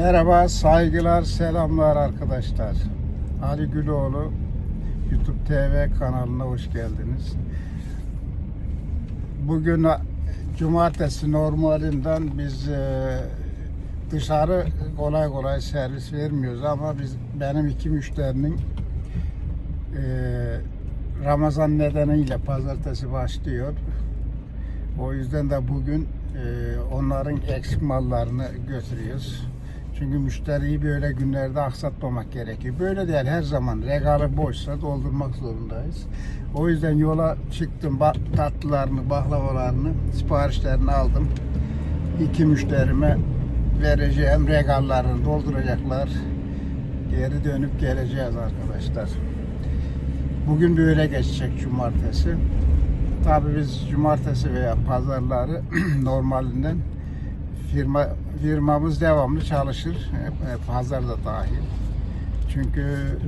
Merhaba, saygılar, selamlar arkadaşlar. Ali Güloğlu YouTube TV kanalına hoş geldiniz. Bugün cumartesi normalinden biz e, dışarı kolay kolay servis vermiyoruz ama biz benim iki müşterinin e, Ramazan nedeniyle pazartesi başlıyor. O yüzden de bugün e, onların eksik mallarını götürüyoruz. Çünkü müşteriyi böyle günlerde aksatmamak gerekiyor. Böyle değil her zaman regalı boşsa doldurmak zorundayız. O yüzden yola çıktım. Ba- tatlılarını, baklavalarını, siparişlerini aldım. İki müşterime vereceğim regallarını dolduracaklar. Geri dönüp geleceğiz arkadaşlar. Bugün böyle geçecek cumartesi. Tabii biz cumartesi veya pazarları normalinden firma firmamız devamlı çalışır. Hep, pazar da dahil. Çünkü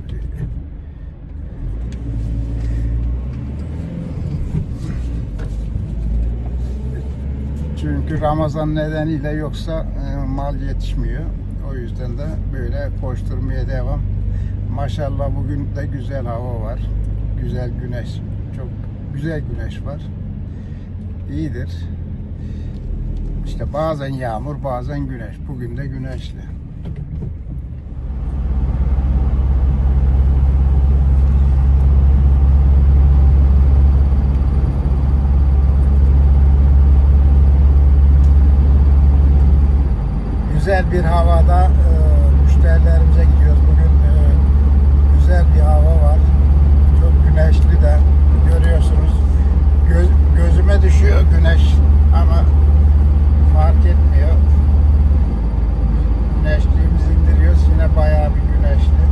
çünkü Ramazan nedeniyle yoksa e, mal yetişmiyor. O yüzden de böyle koşturmaya devam. Maşallah bugün de güzel hava var. Güzel güneş. Çok güzel güneş var. İyidir. İşte bazen yağmur, bazen güneş. Bugün de güneşli. Güzel bir havada e, müşterilerimize gidiyoruz. Bugün e, güzel bir hava var. Çok güneşli de görüyorsunuz. Göz- gözüme düşüyor güneş ama fark etmiyor. Güneşliğimizi indiriyoruz. Yine bayağı bir güneşli.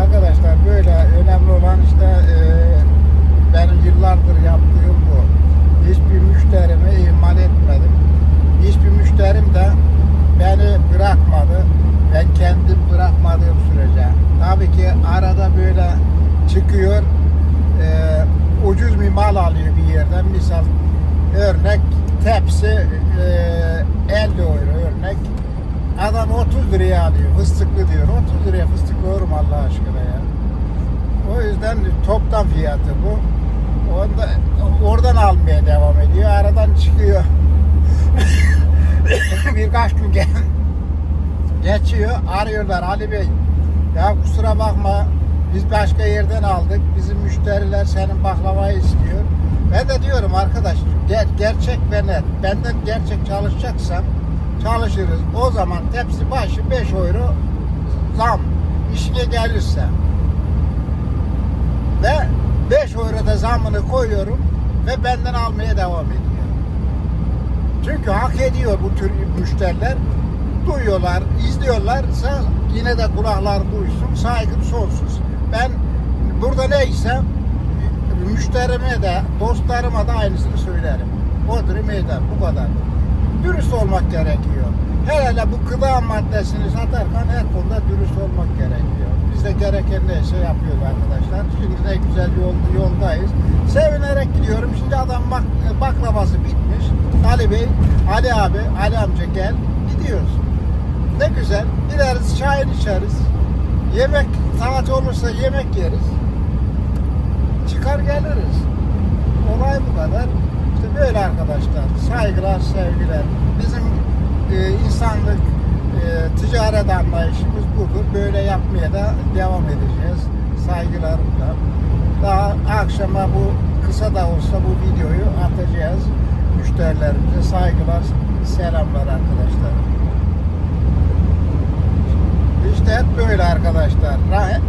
Arkadaşlar böyle önemli olan işte e, benim yıllardır yaptığım bu. Hiçbir müşterimi ihmal etmedim. Hiçbir müşterim de beni bırakmadı. Ben kendim bırakmadığım sürece. Tabii ki arada böyle çıkıyor e, ucuz bir mal alıyor bir yerden. Misal örnek tepsi e, 50 euro örnek. Adam 30 liraya alıyor. Fıstıklı diyor. 30 liraya fıstık olur mu Allah aşkına ya? O yüzden toptan fiyatı bu. Onda, oradan almaya devam ediyor. Aradan çıkıyor. Birkaç gün gel geçiyor. Arıyorlar Ali Bey. Ya kusura bakma biz başka yerden aldık. Bizim müşteriler senin baklavayı istiyor. Ben de diyorum arkadaş ger- gerçek ve net. Benden gerçek çalışacaksan çalışırız. O zaman tepsi başı 5 euro zam. İşine gelirse. Ve 5 euro da zamını koyuyorum ve benden almaya devam ediyor. Çünkü hak ediyor bu tür müşteriler. Duyuyorlar, izliyorlarsa yine de kulaklar duysun. Saygım sonsuz. Ben burada neyse müşterime de, dostlarıma da aynısını söylerim. Odur meydan, bu kadar. Dürüst olmak gerekiyor. Hele hele bu gıda maddesini satarken her konuda dürüst olmak gerekiyor. Biz de gereken neyse yapıyoruz arkadaşlar. Şimdi ne güzel yol, yoldayız. Sevinerek gidiyorum. Şimdi adam bak, baklavası bitmiş. Ali Bey, Ali abi, Ali amca gel. Gidiyoruz. Ne güzel. Gideriz, çayını içeriz. Yemek saat olursa yemek yeriz. Çıkar geliriz. Olay bu kadar. İşte böyle arkadaşlar. Saygılar, sevgiler. Bizim e, insanlık, e, ticaret anlayışımız budur. Böyle yapmaya da devam edeceğiz. Saygılarımla. Daha akşama bu kısa da olsa bu videoyu atacağız. Müşterilerimize saygılar, selamlar arkadaşlar. İşte hep böyle arkadaşlar.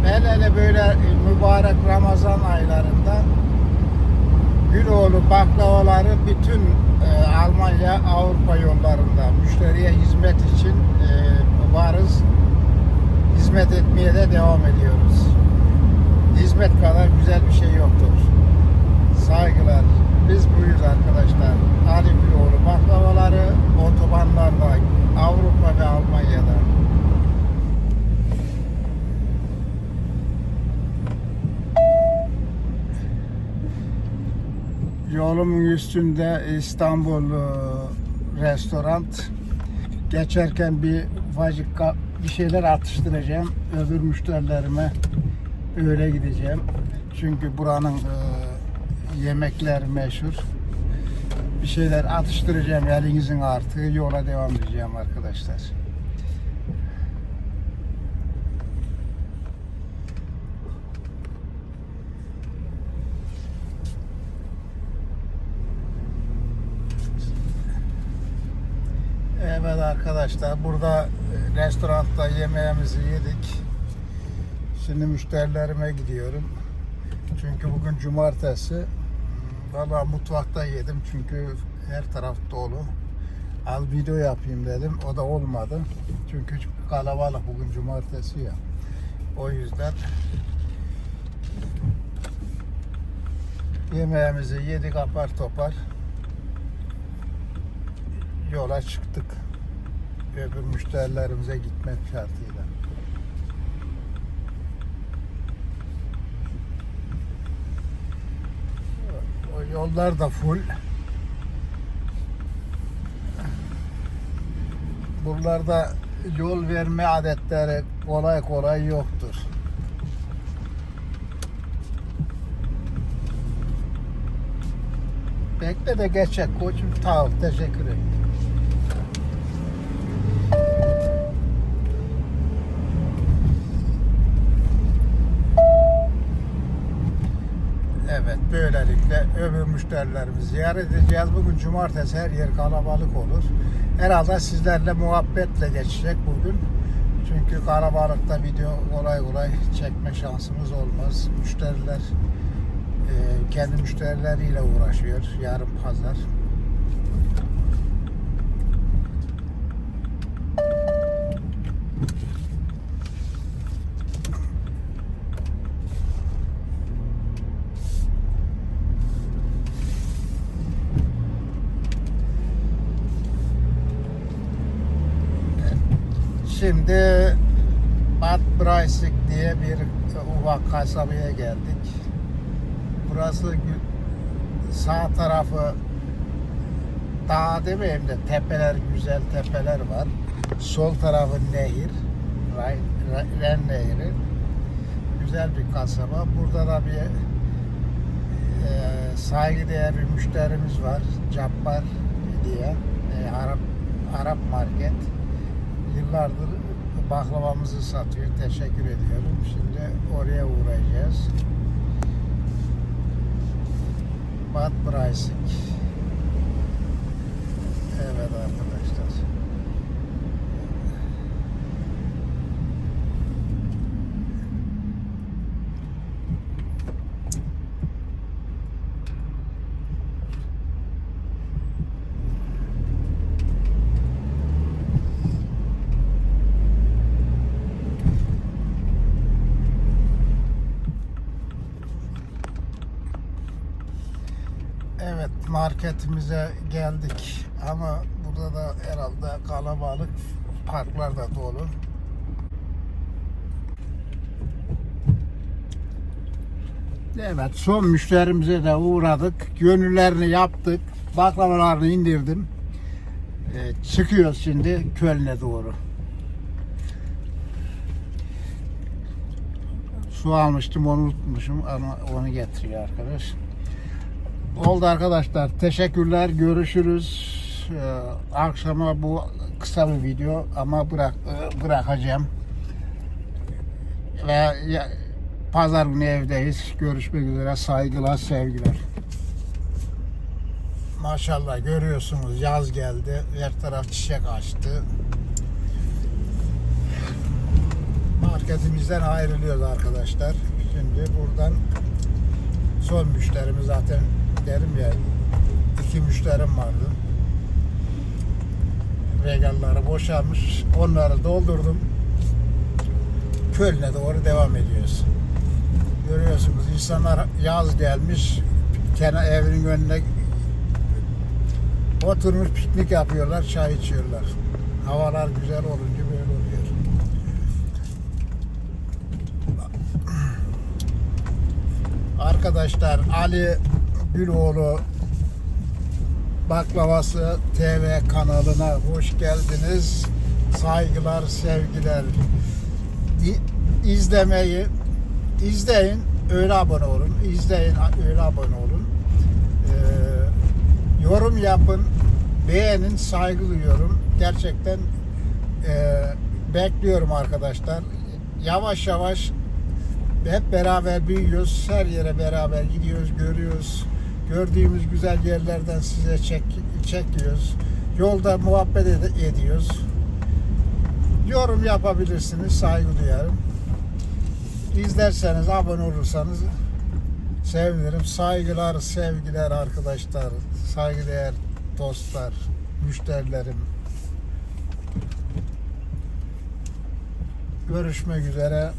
Hele hele böyle e, mübarek Ramazan aylarında Güloğlu baklavaları bütün e, Almanya, Avrupa yollarında müşteriye hizmet için e, varız. Hizmet etmeye de devam ediyoruz. Hizmet kadar güzel bir şey yoktur. Saygılar. Biz buyuz arkadaşlar. Ali Güloğlu baklavaları otobanlarda Avrupa ve Almanya'da. Yolumun üstünde İstanbul e, restoran. Geçerken bir ufacık ka- bir şeyler atıştıracağım. Öbür müşterilerime öyle gideceğim. Çünkü buranın e, yemekler meşhur. Bir şeyler atıştıracağım elinizin artığı yola devam edeceğim arkadaşlar. Evet arkadaşlar burada e, restoranda yemeğimizi yedik. Şimdi müşterilerime gidiyorum. Çünkü bugün cumartesi. Valla mutfakta yedim çünkü her taraf dolu. Al video yapayım dedim. O da olmadı. Çünkü kalabalık bugün cumartesi ya. O yüzden yemeğimizi yedik apar topar yola çıktık. Öbür müşterilerimize gitmek şartıyla. O yollar da full. Buralarda yol verme adetleri kolay kolay yoktur. Bekle de geçecek koçum. Tamam teşekkür ederim. Evet böylelikle öbür müşterilerimizi ziyaret edeceğiz. Bugün cumartesi her yer kalabalık olur. Herhalde sizlerle muhabbetle geçecek bugün. Çünkü kalabalıkta video kolay kolay çekme şansımız olmaz. Müşteriler e, kendi müşterileriyle uğraşıyor. Yarın pazar. Şimdi Bad Braisik diye bir ufak kasabaya geldik. Burası sağ tarafı dağ demeyeyim de tepeler, güzel tepeler var. Sol tarafı nehir, Ren Nehri. Güzel bir kasaba. Burada da bir e, saygıdeğer bir müşterimiz var. Cabbar diye. E, Arap Arap market. Yıllardır baklavamızı satıyor. Teşekkür ediyorum. Şimdi oraya uğrayacağız. Bad Braising. Evet arkadaşlar. Evet marketimize geldik ama burada da herhalde kalabalık parklar da dolu. Evet son müşterimize de uğradık. Gönüllerini yaptık. Baklavalarını indirdim. Ee, çıkıyoruz şimdi Köln'e doğru. Su almıştım onu unutmuşum ama onu getiriyor arkadaş. Oldu arkadaşlar. Teşekkürler. Görüşürüz. Ee, akşama bu kısa bir video ama bırak e, bırakacağım. Ve ya- pazar günü evdeyiz. Görüşmek üzere. Saygılar, sevgiler. Maşallah görüyorsunuz yaz geldi. Her taraf çiçek açtı. Marketimizden ayrılıyoruz arkadaşlar. Şimdi buradan son müşterimiz zaten derim ya iki müşterim vardı. Regalları boşalmış. Onları doldurdum. Köln'e doğru devam ediyoruz. Görüyorsunuz insanlar yaz gelmiş. Kenar evinin önüne oturmuş piknik yapıyorlar, çay içiyorlar. Havalar güzel olunca böyle oluyor. Arkadaşlar Ali Güloğlu Baklavası TV kanalına hoş geldiniz. Saygılar, sevgiler. İzlemeyi izleyin, öyle abone olun. İzleyin, öyle abone olun. Ee, yorum yapın, beğenin, saygı duyuyorum. Gerçekten e, bekliyorum arkadaşlar. Yavaş yavaş hep beraber büyüyoruz. Her yere beraber gidiyoruz, görüyoruz. Gördüğümüz güzel yerlerden size çek, çekiyoruz. Yolda muhabbet ed- ediyoruz. Yorum yapabilirsiniz, saygı duyarım. İzlerseniz, abone olursanız sevinirim. Saygılar, sevgiler arkadaşlar, saygıdeğer dostlar, müşterilerim. Görüşmek üzere.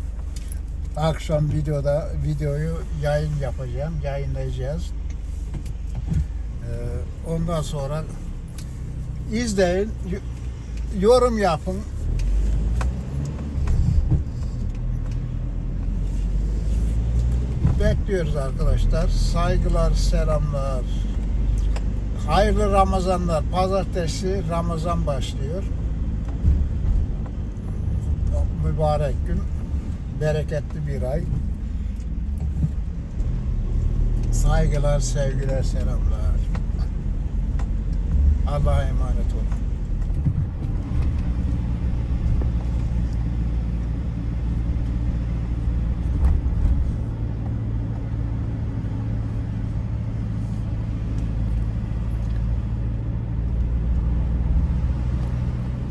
Akşam videoda videoyu yayın yapacağım, yayınlayacağız. Ee, ondan sonra izleyin, yorum yapın. Bekliyoruz arkadaşlar. Saygılar, selamlar. Hayırlı Ramazanlar. Pazartesi Ramazan başlıyor. Mübarek gün. Bereketli bir ay. Saygılar, sevgiler, selamlar. Allah'a emanet olun.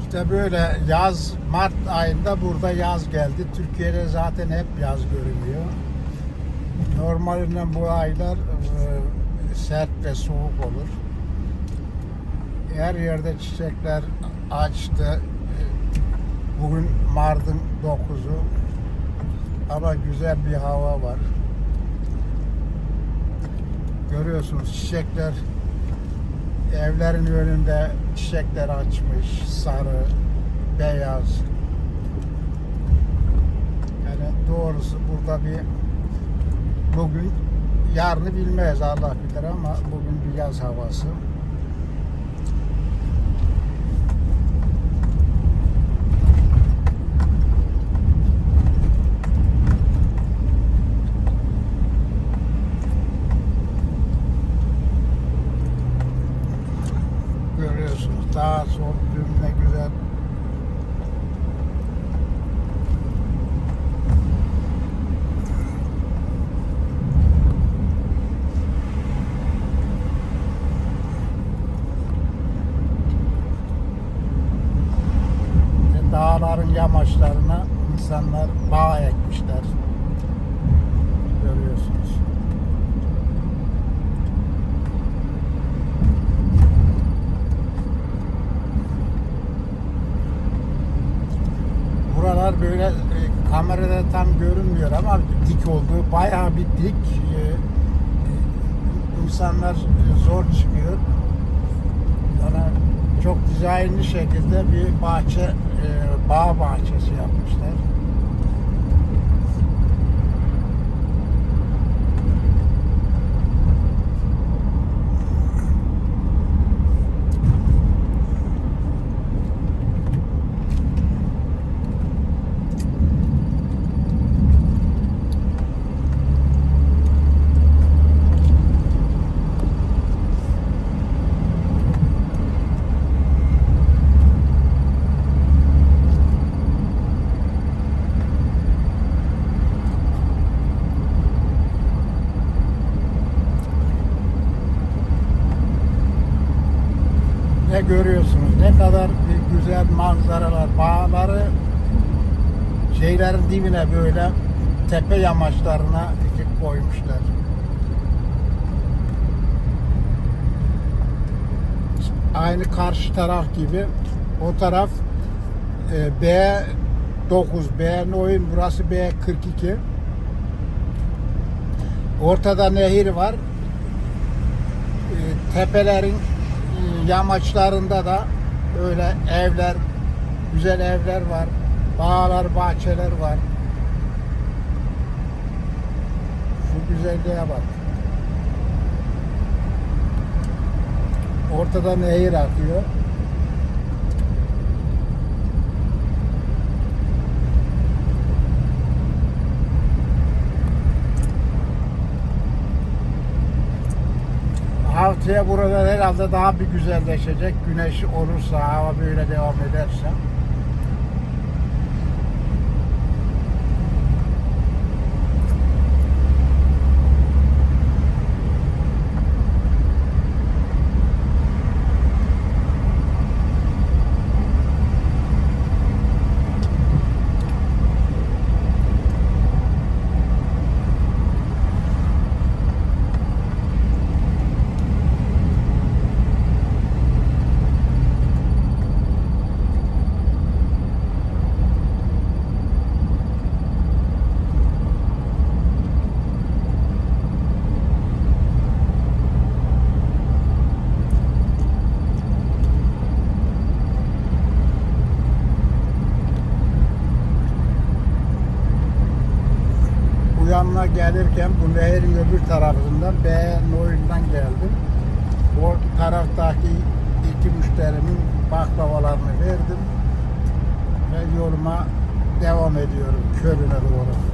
İşte böyle yaz Mart ayında burada yaz geldi. Türkiye'de zaten hep yaz görünüyor. Normalinden bu aylar e, sert ve soğuk olur. Her yerde çiçekler açtı. Bugün Mart'ın 9'u. Ama güzel bir hava var. Görüyorsunuz çiçekler evlerin önünde çiçekler açmış. Sarı, beyaz. Yani doğrusu burada bir bugün yarını bilmeyiz Allah bilir ama bugün bir yaz havası. Daha son ne güzel dağların yamaçlarına insanlar bağ ekmişler. Görüyorsunuz. Buralar böyle e, kamerada tam görünmüyor ama dik olduğu bayağı bir dik. E, e, insanlar zor çıkıyor. Yani çok dizaynlı şekilde bir bahçe, e, bağ bahçesi yapmışlar. Ne görüyorsunuz? Ne kadar güzel manzaralar, bağları şeylerin dibine böyle tepe yamaçlarına dikip koymuşlar. Aynı karşı taraf gibi o taraf e, B9, B oyun burası B42. Ortada nehir var. E, tepelerin yamaçlarında da öyle evler, güzel evler var. Bağlar, bahçeler var. Şu güzelliğe bak. Ortada nehir akıyor. Haftaya burada herhalde daha bir güzelleşecek. Güneş olursa, hava böyle devam ederse. Yanına gelirken bu nehrin öbür tarafından B Noyun'dan geldim. O taraftaki iki müşterimin baklavalarını verdim ve yoluma devam ediyorum Köln'e doğru.